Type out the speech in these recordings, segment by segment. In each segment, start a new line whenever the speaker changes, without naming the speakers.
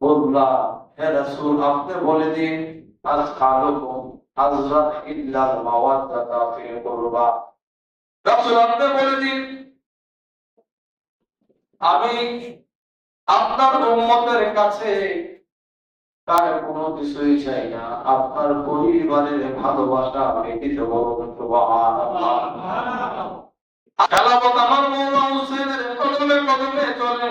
বললাম, হে রাসূল, আপনি বলে দিন, আজ ইল্লাল মাওয়াদ্দাতা ফি কুরবা। রাসূল, আপনি বলে দিন, আমি আপনার উম্মতের কাছে তার কোনো কিছুই চাই না। আপনার পরিবারের ভালোবাসা আমি দিতে বলুন সুবহানাল্লাহ। আমার মৌলা হুসেনের কদমে কদমে চলে।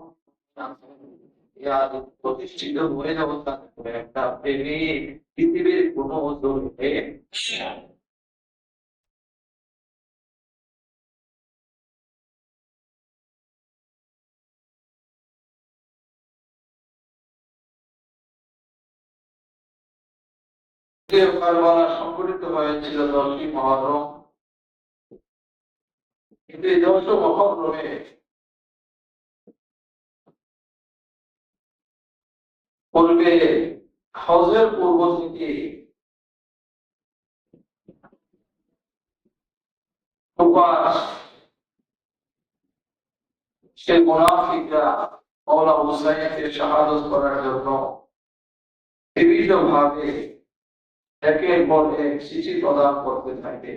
প্রতিষ্ঠিত হয়ে যাব একটা প্রেমিক পৃথিবীর কোনো জরুরি সংগঠিত হয়েছিল দশই মহরম। কিন্তু এই দশ মহরমে পূর্বে হজের পূর্ব থেকে সে মুনাফিকরা মৌলা হুসাইনকে শাহাদত করার জন্য বিভিন্ন ভাবে একের পর এক চিঠি প্রদান করতে থাকে।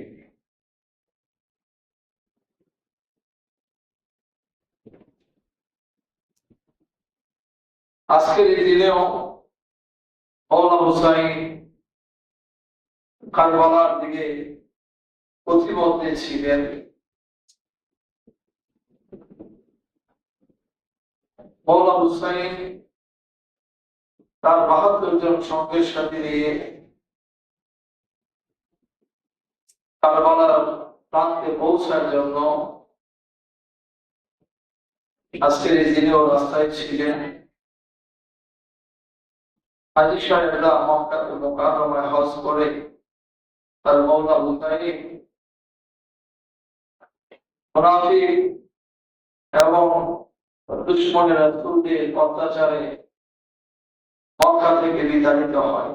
আজকের এই দিনেও মৌলা হুসাইন কারবালার দিকে প্রতিমধ্যে ছিলেন। মৌলা হুসাইন তার বাহাত্তর জন সঙ্গের সাথে নিয়ে কারবালার প্রান্তে পৌঁছার জন্য আজকের এই দিনেও রাস্তায় ছিলেন। হাজি হজ করে তার এবং দুশ্মনের অত্যাচারে মক্কা থেকে বিতাড়িত হয়।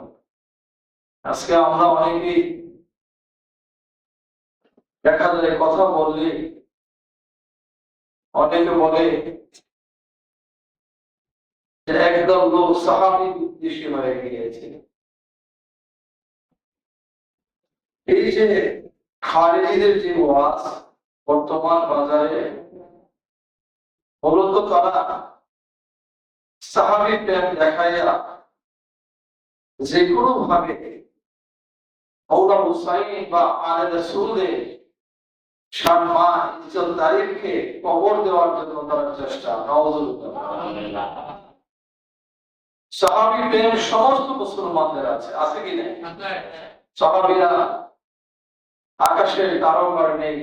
আজকে আমরা অনেকেই দেখা যায় কথা বললে অনেকে বলে একদম লোক হয়ে গিয়েছে। এই যে খারেজিদের যে ওয়াজ বর্তমান বাজারে মূলত তারা দেখাইয়া যে কোনো ভাবে মৌলা হুসাইন বা সম্মান ইজ্জত তারিখকে কবর দেওয়ার জন্য তারা চেষ্টা। নওয়াজুল্লাহ প্রেম সমস্ত মুসলমানদের আছে আছে কি আকাশের নেই,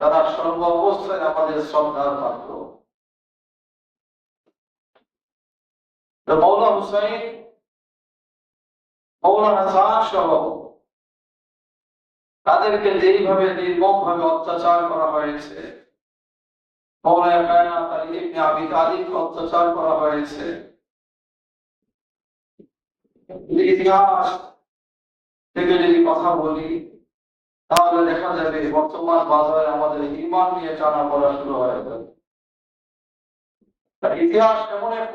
তারা সর্ব অবস্থায় আমাদের শ্রদ্ধার পাত্র মৌলা হুসাইন মৌলা হাসান সহ তাদেরকে যেইভাবে নির্মম ভাবে অত্যাচার করা হয়েছে, মৌলানা কায়নাত আলী ইবনে আবি তালিবকে অত্যাচার করা হয়েছে ইতিহাস থেকে যদি কথা বলি, তাহলে দেখা যাবে বর্তমান বাজারে আমাদের ইমান নিয়ে টানা পড়া শুরু হয়ে যাবে ইতিহাস এমন এক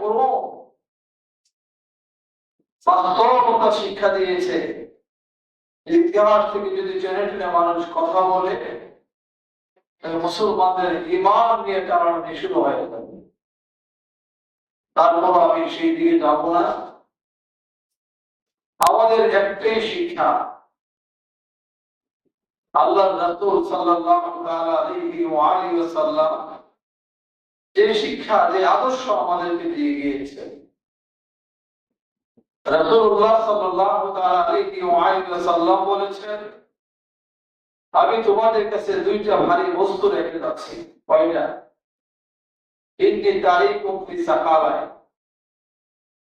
বাস্তবতা শিক্ষা দিয়েছে। ইতিহাস থেকে যদি জেনে টেনে মানুষ কথা বলে মুসলমানদের ইমান নিয়ে টানাটানি শুরু হয়ে যাবে তারপর আমি সেই দিকে যাব না। আমাদের একটাই শিক্ষা আল্লাহ রাসূল যে শিক্ষা, যে আদর্শ আমাদেরকে দিয়ে বলেছেন, আমি তোমাদের কাছে দুইটা ভারী বস্তু রেখে যাচ্ছি। কয়টা? ইন্নি তারিকুম ফি সাকালায়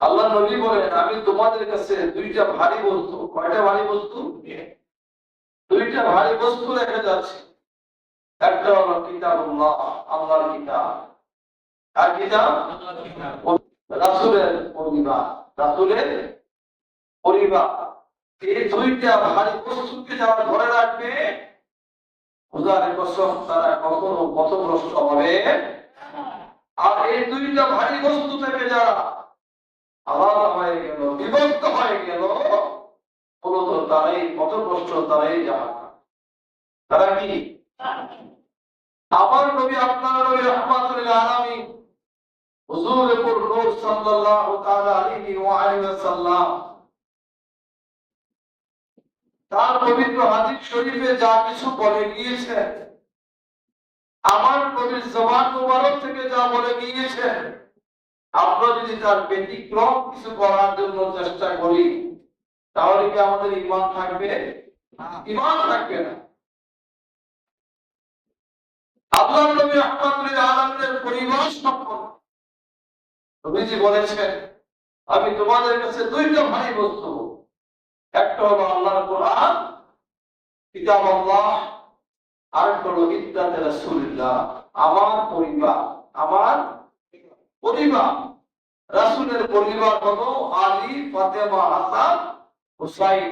আল্লাহ নবী বলেন, আমি তোমাদের কাছে দুইটা ভারী বস্তু, কয়টা ভারী বস্তু? দুইটা ভারী বস্তু রেখে যাচ্ছে। একটা হলো কিতাবুল্লাহ, আল্লাহর কিতাব। আর কিতাব? রাসূলের পরিবার রাসূলের পরিবার। এই দুইটা ভারী বস্তুকে যারা ধরে রাখবে খোদার কসম, তারা কখনো পথভ্রষ্ট হবে আর এই দুইটা ভারী বস্তু থেকে যারা আলাদা হয়ে গেল, বিভক্ত হয়ে গেল। মূলত তারাই পথভ্রষ্ট তারাই যাবে তারা কি? আমার নবী, আপনার নবী রহমাতুল আলামিন হুজুর পুর নূর সাল্লাল্লাহু তাআলা আলাইহি ওয়া আলিহি ওয়াসাল্লাম তার পবিত্র হাদিস শরীফে যা কিছু বলে গিয়েছেন, আমার নবীর জবান মুবারক থেকে যা বলে গিয়েছেন আমরা যদি তার ব্যতিক্রম কিছু করার জন্য চেষ্টা করি, তাহলে কি আমাদের ইমান থাকবে? ইমান থাকবে না। আল্লাহ নবী আলামিনের পরিবার সম্পর্কে নবীজি বলেছেন, আমি তোমাদের কাছে দুইটা ভারী বস্তু একটা হলো আল্লাহর কোরআন, কিতাব আল্লাহ, আরেকটা হলো ইদ্দাতে আমার পরিবার, আমার পরিবার, রাসূলের পরিবার হলো আলী, ফাতেমা, হাসান, হুসাইন।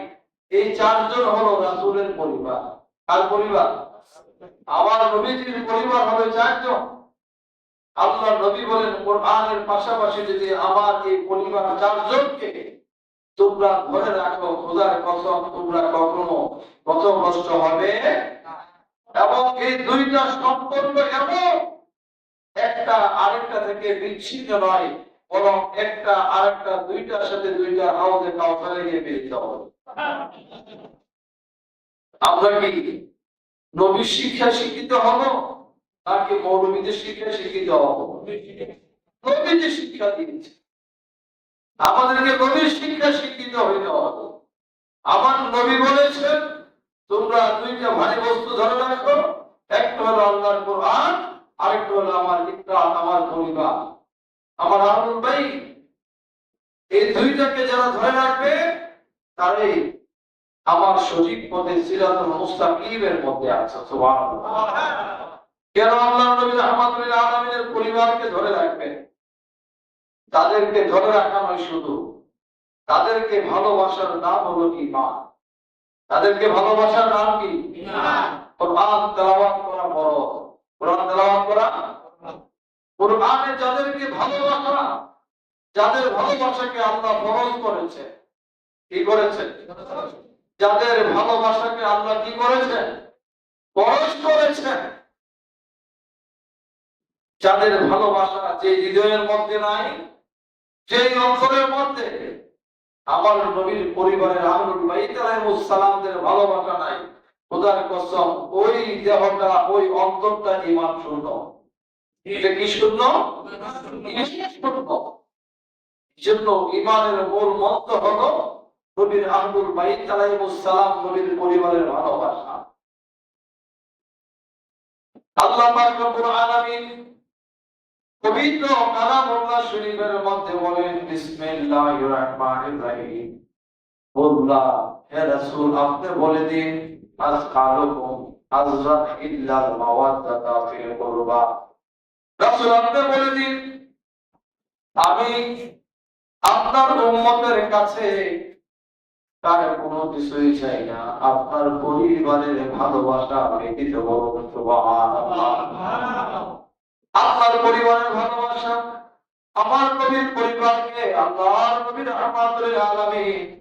এই চারজন হলো রাসূলের পরিবার। আর পরিবার? আমার নবীজির পরিবার হবে চারজন। আল্লাহ নবী বলেন, কোরআনের পাশাপাশি যদি আমার এই পরিবার চারজনকে তোমরা ধরে রাখো, খোদার কসম, তোমরা কখনো পথভ্রষ্ট হবে এবং এই দুইটা সম্পর্ক এমন একটা আরেকটা থেকে বিচ্ছিন্ন নয়, বরং একটা আরেকটা, দুইটার সাথে দুইটা হাউজে কাউসারে গিয়ে মিলিত হবে। আমরা কি নবীর শিক্ষা শিক্ষিত হব, নাকি মৌলবীদের শিক্ষা শিক্ষিত হব? নবীজি শিক্ষা দিয়েছে। আমাদেরকে নবীর শিক্ষা শিক্ষিত হইতে হবে। আমার নবী বলেছেন, তোমরা দুইটা ভারী বস্তু ধরে রাখো একটা হলো আল্লাহর কোরআন আরেকটা হলো আমার ইকরাম আমার পরিবার আমার আহমদ ভাই এই দুইটাকে যারা ধরে রাখবে, তারাই আমার সঠিক পথে সিরাতুল মুস্তাকিমের মধ্যে আছে, সুবহানাল্লাহ। কেন আল্লাহ নবী রহমাতুল্লাহ আলামিনের পরিবারকে ধরে রাখবেন তাদেরকে ধরে রাখা নয় শুধু, তাদেরকে ভালোবাসার নাম হলো ইমান তাদেরকে ভালোবাসার নাম কি? কোরআন তেলাওয়াত করা বড় কোরআন তেলাওয়াত করা, কোরআনে যাদেরকে ভালোবাসা, যাদের ভালোবাসাকে আল্লাহ ফরজ করেছে, কি করেছে? যাদের ভালোবাসাকে আল্লাহ কি করেছেন ফরজ করেছেন যাদের ভালোবাসা যে হৃদয়ের মধ্যে নাই, সেই অন্তরের মধ্যে আমার নবীর পরিবারের আহলুল বাইত আলাইহিস সালামদের ভালোবাসা নাই। খোদার কসম, ওই দেহটা, ওই অন্তরটা ঈমান শূন্য। এটা কি শূন্য? জন্য ঈমানের মূল মন্ত্র হলো, নবীর আহলুল বাইত আলাইহিস সালাম নবীর পরিবারের ভালোবাসা। আল্লাহ পাক আলামিন পবিত্র কালামুল্লাহ শরীফের মধ্যে বলেন, বিসমিল্লাহির রহমানির রহিম। বললা হে রাসূল, আপনি বলে দিন আমি আপনার উম্মতের কাছে তার কোনো কিছুই চাই না। আপনার পরিবারের ভালোবাসা ব্যতীত সুবহানাল্লাহ। আপনার পরিবারের ভালোবাসা, আমার নবীর পরিবারকে আল্লাহর নবীর রহমাতুল আলামিন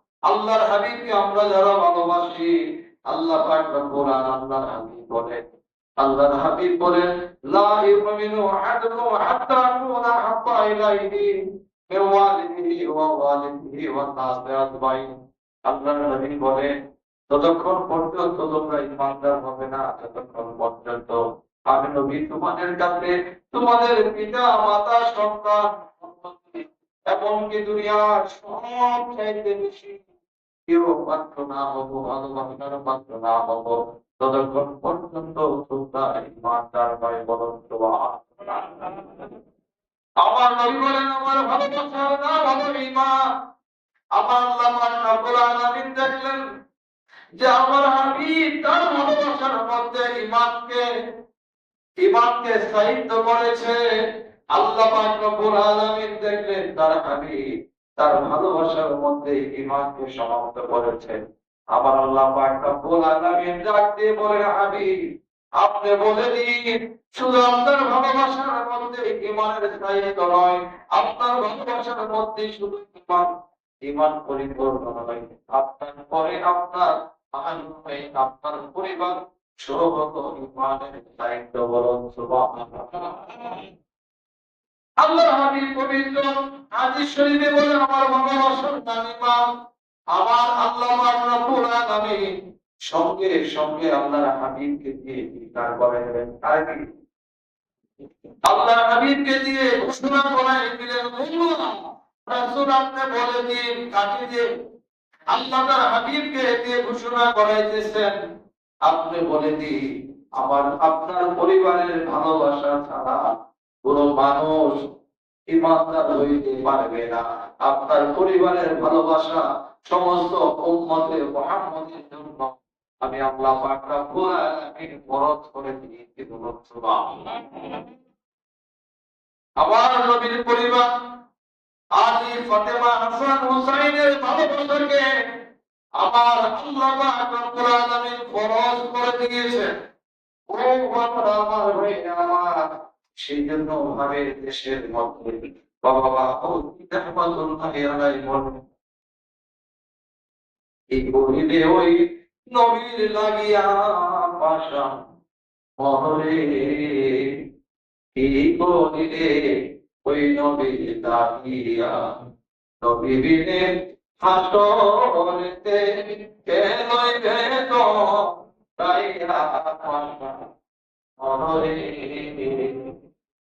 আল্লাহর হাবিবকে আমরা যারা ভালোবাসি, আল্লাহ পাক রব্বুল আল্লাহর হাবিব বলে আল্লাহর হাবিব বলে লা ইউমিনু হাত্তা হাত্তা ইলাইহি ওয়া ওয়ালিদিহি ওয়া আল্লাহর হাবিব ততক্ষণ পর্যন্ত তোমরা ইমানদার হবে না, ততক্ষণ পর্যন্ত আমি নবী তোমাদের কাছে তোমাদের পিতা, মাতা, সন্তান এমনকি দুনিয়ার সব চাইতে বেশি কেউ পাত্র না হব কারও পাত্র না হব। ততক্ষণ পর্যন্ত তোমরা ইমানদার হয়ে বলুন আমার নবী বলেন আমার ভালোবাসার না ভালো ইমান আমার আল্লাহ পাক রব্বুল আলামিন দেখলেন যে আমার হাবিব তার ভালোবাসার মধ্যে ইমানকে ইমানকে সাহিত্য করেছে আল্লাহ পাক রব্বুল আলামিন দেখলেন তার হাবিব তার ভালোবাসার মধ্যে ইমানকে সমাপ্ত করেছে আবার আল্লাহ আলামিন ডাক দিয়ে আপনি বলে দিন শুধু আপনার ভালোবাসার মধ্যে ইমানের স্থায়িত্ব নয়, আপনার ভালোবাসার মধ্যে শুধু ইমান ইমান পরিপূর্ণ নয়। আপনার পরে আপনার আপনার পরিবার ইমানের আল্লাহ হাবিব পবিত্র হাদিস শরীফে আমার ভালোবাসার নাম ইমান আমার আল্লাহ সঙ্গে সঙ্গে আল্লাহর হাবিবকে দিয়ে স্বীকার করে আর কি? আল্লাহর হাবিবকে দিয়ে ঘোষণা দিলেন রাসূল আপনি বলে দিন দিয়ে? আল্লাহ তার হাবিবকে দিয়ে ঘোষণা করাইতেছেন, আপনি বলে দিন, আমার আপনার পরিবারের ভালোবাসা ছাড়া কোন মানুষ ইমানদার হইতে পারবে না। আপনার পরিবারের ভালোবাসা সমস্ত উম্মতে মুহাম্মদের জন্য আমি আল্লাহ আলামিন ফরজ করে দিয়েছি আমার নবীর পরিবার আলী, ফাতেমা, হাসান, হুসাইনের ভালোবাসাকে আমার আল্লাহ করে ও বাবা আমার ভাই আমার সেই জন্য ভাবে দেশের মধ্যে বাবা এই বহিলে ওই নবীর লাগিয়া পাশা মহরে এই বহিলে ওই নবীর লাগিয়া নবী বিনে কেনই ভেদ তাইয়া মহরে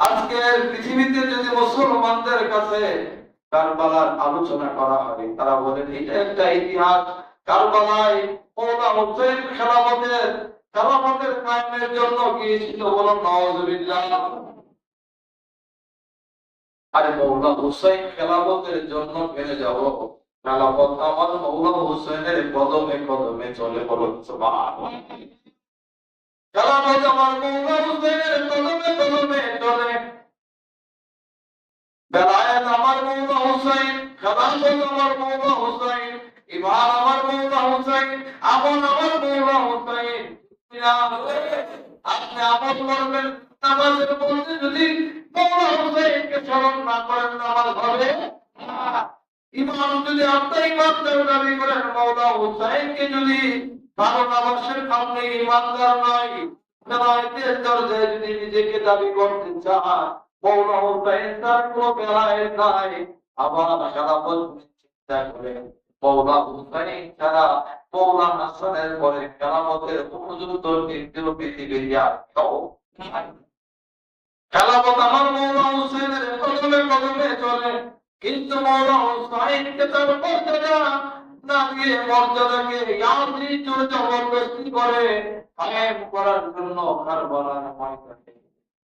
আজকের পৃথিবীতে যদি মুসলমানদের কাছে কারবালার আলোচনা করা তারা বলেন, এটা একটা ইতিহাস। কারবালায় কায়েমের জন্য গিয়েছিল বলুন নওয়াজুবিল্লাহ আরে মৌলা হুসেন খেলাফতের জন্য ফেলে যাব। খেলাফত আমার মৌলা হুসেনের কদমে কদমে চলে বলুন আমার মৌলা খেলাফত আমার মৌলা হুসাইন ইমান আমার মৌলা হুসাইন আমল আমার মৌলা হুসাইন। আপনি আমল করবেন, নামাজের মধ্যে যদি মৌলা হুসাইনকে স্মরণ না করেন, নামাজ হবে ইমান যদি আপনার ইমানদার দাবি করেন, মৌলা হুসাইনকে যদি ভালো নামাজের আপনি ইমানদার নয়। নিজেকে দাবি করতে চান, মৌলা হুসাইন তার কোনো বেলায় নাই। আবার চিন্তা করে উপযুক্ত পৃথিবীর কেউ। আমার মৌলা কদমে কদমে চলে, কিন্তু মৌলা হুসাইনকে তার মর্যাদা না দিয়ে মর্যাদাকে করে কায়েম করার জন্য কারবালার ময়দানে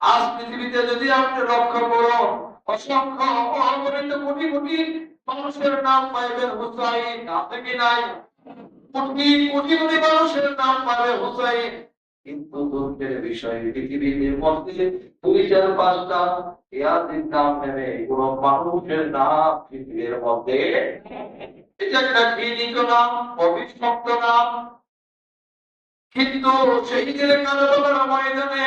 আজ পৃথিবীতে যদি আপনি লক্ষ্য করুন অসংখ্য অগণিত কোটি কোটি মানুষের নাম পাইবেন হুসাইন, আছে কি নাই? কোটি কোটি কোটি মানুষের নাম পাবে হুসাইন। কিন্তু পৃথিবীর মধ্যে দুই চার পাঁচটা নাম নেবে, কোন মানুষের নাম পৃথিবীর মধ্যে। এটা একটা ঘৃণিত নাম অভিশপ্ত নাম। কিন্তু সেই ময়দানে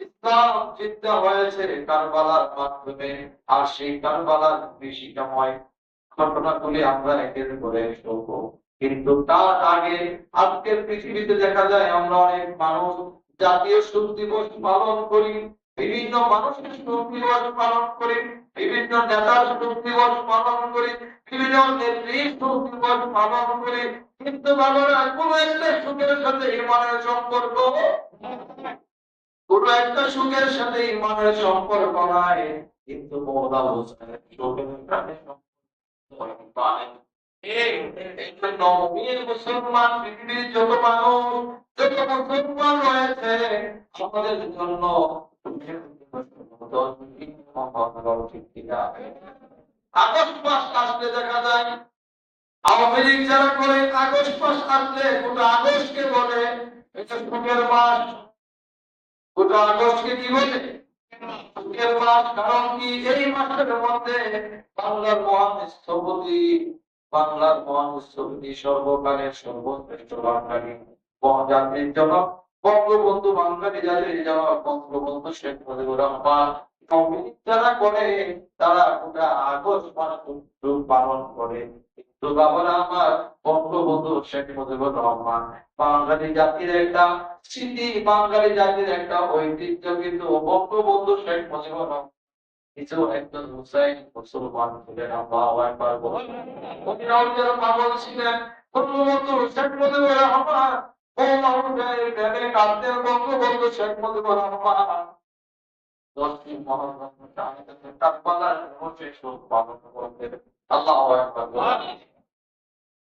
মানুষ দিবস পালন করি, বিভিন্ন মানুষের শোক দিবস পালন করি, বিভিন্ন নেতার শোক দিবস পালন করি, বিভিন্ন শোক দিবস পালন করি। কিন্তু একটা সাথে সম্পর্ক কোন একটা সুখের সাথে ইমানের সম্পর্ক নাই, কিন্তু মৌলা হোসেনের সুখের আমাদের জন্য আগস্ট আসলে দেখা যায়, আওয়ামী লীগ করে, আগস্ট মাস আসলে গোটা আগস্টকে বলে সুখের মাস গোটা আগস্টকে কি বলে? সুখের মাস, কারণ কি এই মাসের মধ্যে বাংলার মহান স্থপতি, বাংলার মহান স্থপতি সর্বকালের সর্বশ্রেষ্ঠ বাঙালি জাতির জনক, বঙ্গবন্ধু বাঙালি জাতির জনক বঙ্গবন্ধু শেখ মুজিবুর রহমান। যারা করে, তারা গোটা আগস্ট মাস পালন করে। তো বাবারা, আমার বঙ্গবন্ধু শেখ মুজিবুর রহমান বাঙালি জাতির একটা স্মৃতি, বাঙালি জাতির একটা ঐতিহ্য কিন্তু বঙ্গবন্ধু শেখ মুজিবুর রহমান। কিছু একজন হুসাইন মুসলমান ছিলেন, আল্লাহু আকবার বলুন পাগল ছিলেন বঙ্গবন্ধু শেখ মুজিবুর রহমান বঙ্গবন্ধু শেখ মুজিবুর রহমান। দশটি শোক পালন করতেন আল্লাহু।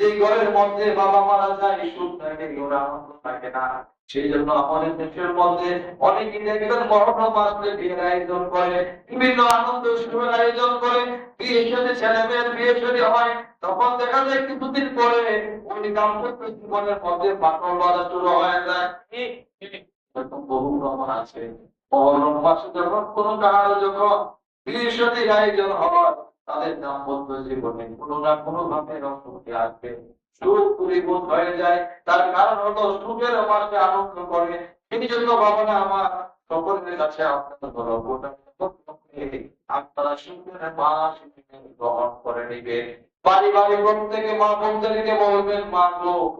যে ঘরের মধ্যে বাবা মারা যায়, সুখ থাকে ওরা আনন্দ থাকে না। সেই জন্য আমাদের দেশের মধ্যে অনেকে দেখবেন মহরম আসলে বিয়ের আয়োজন করে, বিভিন্ন আনন্দ উৎসবের আয়োজন করে। বিয়ে সাথে ছেলে মেয়ের বিয়ে সাথে হয়। তখন দেখা যায় কিছুদিন পরে ওই দাম্পত্য জীবনের মধ্যে পাকল বাধা শুরু হয়ে যায়। বহু প্রমাণ আছে। মহরম মাসে যখন কোনো কারও যখন বিয়ে সাথে আয়োজন হয় তাদের নাম দাম্পত্য জীবনে কোনো না কোনো ভাবে রসুখে আসবে। সুখ হয়ে যায়। তার কারণ হলো সুখের আনন্দ করে। সেই জন্য বাবারা আমার সকলের কাছে আপনার বড় আপনারা সুখের মাস গ্রহণ করে নিবেন পারিবারিক থেকে মা বলবেন, মা গো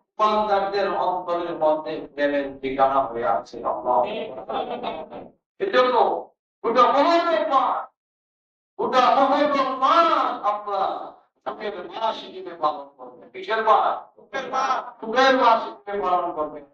পান্ডারদের অন্তরের মধ্যে প্রেমের ঠিকানা হয়ে আছে এজন্য ওটা মহরম মাস ওটা মহরম মাস আপনারা পালন করবেন কিসের পালন করবেন